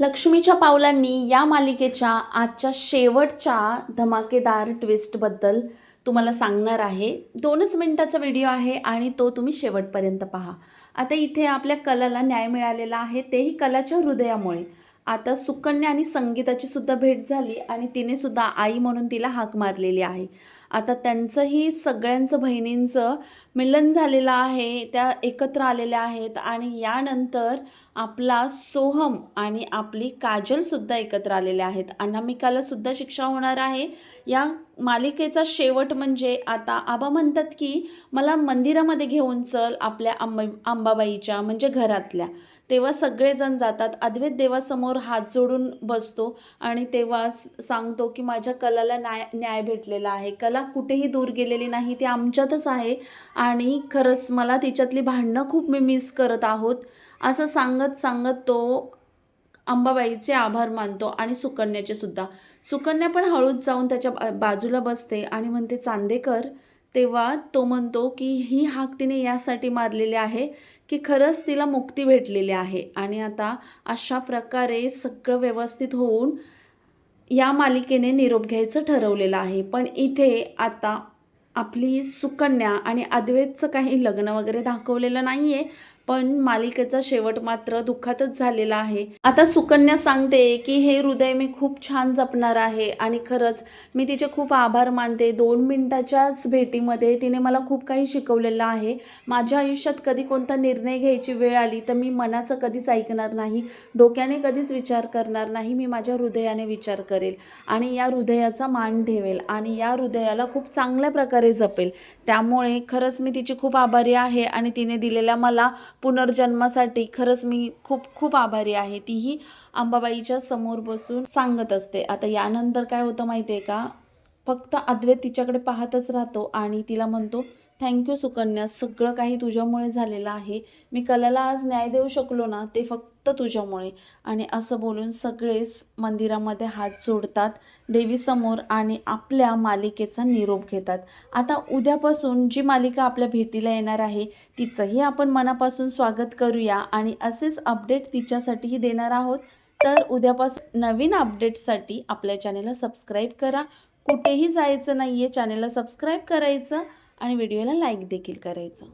लक्ष्मीच्या पावलांनी या मालिकेच्या आजच्या शेवटच्या धमाकेदार ट्विस्टबद्दल तुम्हाला सांगणार आहे. दोनच मिनटाचा व्हिडिओ आहे आणि तो तुम्ही शेवटपर्यंत पहा. आता इथे आपल्या कलाला न्याय मिळालेला आहे. तेही कलाच्या हृदयामुळे. आता सुकन्या आणि संगीताची सुद्धा भेट झाली आणि तिने सुद्धा आई म्हणून तिला हाक मारलेली आहे. आता त्यांचंही सगळ्यांचं बहिणींचं मिलन झालेलं आहे त्या एकत्र आलेल्या आहेत आणि यानंतर आपला सोहम आणि आपली काजलसुद्धा एकत्र आलेल्या आहेत. अनामिकालासुद्धा शिक्षा होणार आहे. या मालिकेचा शेवट म्हणजे आता आबा म्हणतात की मला मंदिरामध्ये घेऊन चल आपल्या आंबा आंबाबाईच्या म्हणजे घरातल्या. तेव्हा सगळेजण जातात. अद्वैत देवासमोर हात जोडून बसतो आणि तेव्हा सांगतो की माझ्या कलाला न्याय न्याय भेटलेला आहे. कला कुठेही दूर गेलेली नाही ती आमच्यातच आहे. आणि खरंच मला तिच्यातली भांडणं खूप मी मिस करत आहोत. असं सांगत सांगत तो अंबाबाईचे आभार मानतो आणि सुकन्याचे सुद्धा. सुकन्या पण हळूच जाऊन त्याच्या बा- बाजूला बसते आणि म्हणते चांदेकर. तेव्हा तो म्हणतो की ही हाक तिने यासाठी मारलेली आहे की खरंच तिला मुक्ती भेटलेली आहे. आणि आता अशा प्रकारे सगळं व्यवस्थित होऊन या मालिकेने निरोप घ्यायचं ठरवलेलं आहे. पण इथे आता आपली सुकन्या आणि अद्वैतचं काही लग्न वगैरे दाखवलेलं नाही आहे पण मालिकेचा शेवट मात्र दुःखातच झालेला आहे. आता सुकन्या सांगते की हे हृदय मी खूप छान जपणार आहे आणि खरंच मी तिचे खूप आभार मानते. दोन मिनिटाच्याच भेटीमध्ये तिने मला खूप काही शिकवलेलं आहे. माझ्या आयुष्यात कधी कोणता निर्णय घ्यायची वेळ आली तर मी मनाचं कधीच ऐकणार नाही डोक्याने कधीच विचार करणार नाही मी माझ्या हृदयाने विचार करेल आणि या हृदयाचा मान ठेवेल आणि या हृदयाला खूप चांगल्या प्रकारे जपेल. त्यामुळे खरंच मी तिची खूप आभारी आहे आणि तिने दिलेला मला पुनर्जन्मासाठी खरंच मी खूप खूप आभारी आहे. तीही अंबाबाईच्या समोर बसून सांगत असते. आता यानंतर काय होतं माहिती आहे का? फक्त अद्वैत तिच्याकडे पाहतच राहतो आणि तिला म्हणतो थँक्यू सुकन्या. सगळं काही तुझ्यामुळे झालेलं आहे. मी कलाला आज न्याय देऊ शकलो ना ते फक्त तुझ्यामुळे. आणि असं बोलून सगळेच मंदिरामध्ये हात जोडतात देवीसमोर आणि आपल्या मालिकेचा निरोप घेतात. आता उद्यापासून जी मालिका आपल्या भेटीला येणार आहे तिचंही आपण मनापासून स्वागत करूया आणि असेच अपडेट तिच्यासाठीही देणार आहोत. तर उद्यापासून नवीन अपडेटसाठी आपल्या चॅनेलला सबस्क्राईब करा. कुठेही जायचं नाही आहे चॅनेलला सबस्क्राईब करायचं आणि व्हिडिओला लाईक देखील करायचं.